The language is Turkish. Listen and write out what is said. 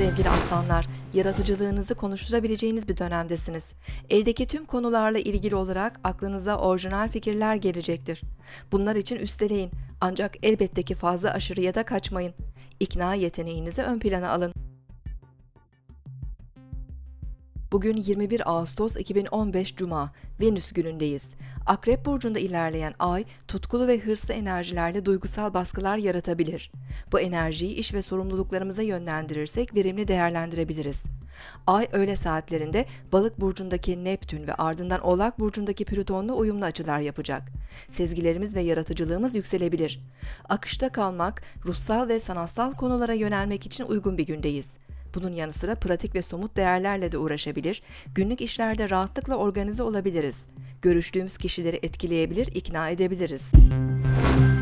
Sevgili aslanlar, yaratıcılığınızı konuşturabileceğiniz bir dönemdesiniz. Eldeki tüm konularla ilgili olarak aklınıza orijinal fikirler gelecektir. Bunlar için üsteleyin ancak elbette ki fazla aşırıya da kaçmayın. İkna yeteneğinizi ön plana alın. Bugün 21 Ağustos 2015 Cuma, Venüs günündeyiz. Akrep burcunda ilerleyen ay, tutkulu ve hırslı enerjilerle duygusal baskılar yaratabilir. Bu enerjiyi iş ve sorumluluklarımıza yönlendirirsek verimli değerlendirebiliriz. Ay öğle saatlerinde Balık burcundaki Neptün ve ardından Oğlak burcundaki Plüton'la uyumlu açılar yapacak. Sezgilerimiz ve yaratıcılığımız yükselebilir. Akışta kalmak, ruhsal ve sanatsal konulara yönelmek için uygun bir gündeyiz. Bunun yanı sıra pratik ve somut değerlerle de uğraşabilir, günlük işlerde rahatlıkla organize olabiliriz. Görüştüğümüz kişileri etkileyebilir, ikna edebiliriz. İlk